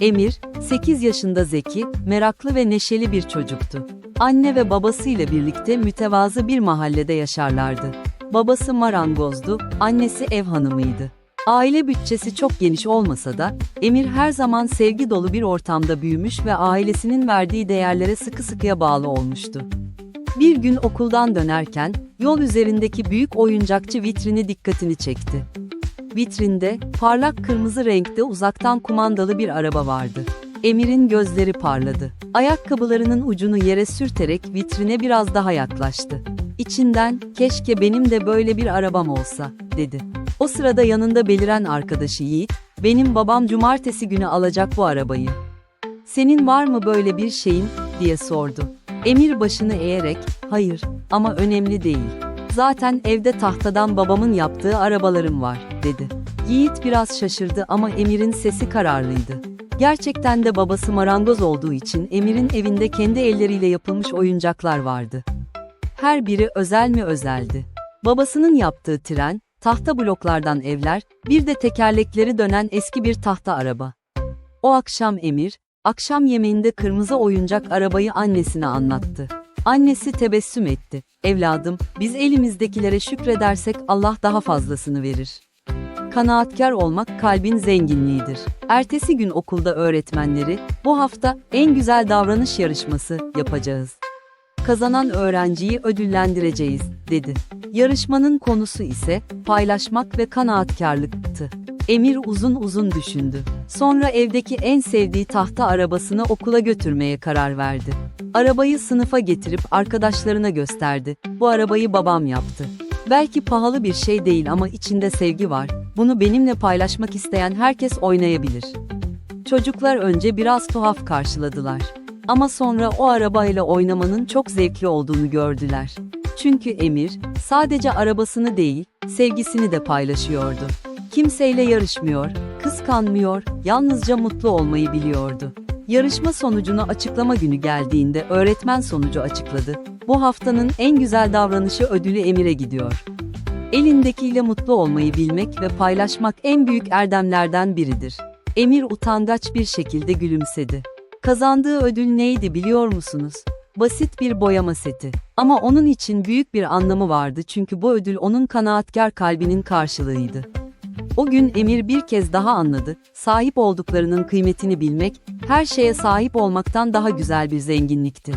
Emir, 8 yaşında zeki, meraklı ve neşeli bir çocuktu. Anne ve babasıyla birlikte mütevazı bir mahallede yaşarlardı. Babası marangozdu, annesi ev hanımıydı. Aile bütçesi çok geniş olmasa da, Emir her zaman sevgi dolu bir ortamda büyümüş ve ailesinin verdiği değerlere sıkı sıkıya bağlı olmuştu. Bir gün okuldan dönerken, yol üzerindeki büyük oyuncakçı vitrini dikkatini çekti. Vitrinde, parlak kırmızı renkte uzaktan kumandalı bir araba vardı. Emir'in gözleri parladı. Ayakkabılarının ucunu yere sürterek vitrine biraz daha yaklaştı. İçinden, keşke benim de böyle bir arabam olsa, dedi. O sırada yanında beliren arkadaşı Yiğit, benim babam cumartesi günü alacak bu arabayı. Senin var mı böyle bir şeyin, diye sordu. Emir başını eğerek, hayır, ama önemli değil. Zaten evde tahtadan babamın yaptığı arabalarım var, dedi. Yiğit biraz şaşırdı ama Emir'in sesi kararlıydı. Gerçekten de babası marangoz olduğu için Emir'in evinde kendi elleriyle yapılmış oyuncaklar vardı. Her biri özel mi özeldi. Babasının yaptığı tren, tahta bloklardan evler, bir de tekerlekleri dönen eski bir tahta araba. O akşam Emir, akşam yemeğinde kırmızı oyuncak arabayı annesine anlattı. Annesi tebessüm etti. Evladım, biz elimizdekilere şükredersek Allah daha fazlasını verir. Kanaatkar olmak kalbin zenginliğidir. Ertesi gün okulda öğretmenleri, bu hafta en güzel davranış yarışması yapacağız. Kazanan öğrenciyi ödüllendireceğiz, dedi. Yarışmanın konusu ise paylaşmak ve kanaatkarlıktı. Emir uzun uzun düşündü. Sonra evdeki en sevdiği tahta arabasını okula götürmeye karar verdi. Arabayı sınıfa getirip arkadaşlarına gösterdi. Bu arabayı babam yaptı. Belki pahalı bir şey değil ama içinde sevgi var. Bunu benimle paylaşmak isteyen herkes oynayabilir. Çocuklar önce biraz tuhaf karşıladılar. Ama sonra o arabayla oynamanın çok zevkli olduğunu gördüler. Çünkü Emir, sadece arabasını değil, sevgisini de paylaşıyordu. Kimseyle yarışmıyor, kıskanmıyor, yalnızca mutlu olmayı biliyordu. Yarışma sonucunu açıklama günü geldiğinde öğretmen sonucu açıkladı. Bu haftanın en güzel davranışı ödülü Emir'e gidiyor. Elindekiyle mutlu olmayı bilmek ve paylaşmak en büyük erdemlerden biridir. Emir utangaç bir şekilde gülümsedi. Kazandığı ödül neydi biliyor musunuz? Basit bir boyama seti. Ama onun için büyük bir anlamı vardı çünkü bu ödül onun kanaatkar kalbinin karşılığıydı. O gün Emir bir kez daha anladı, sahip olduklarının kıymetini bilmek, her şeye sahip olmaktan daha güzel bir zenginlikti.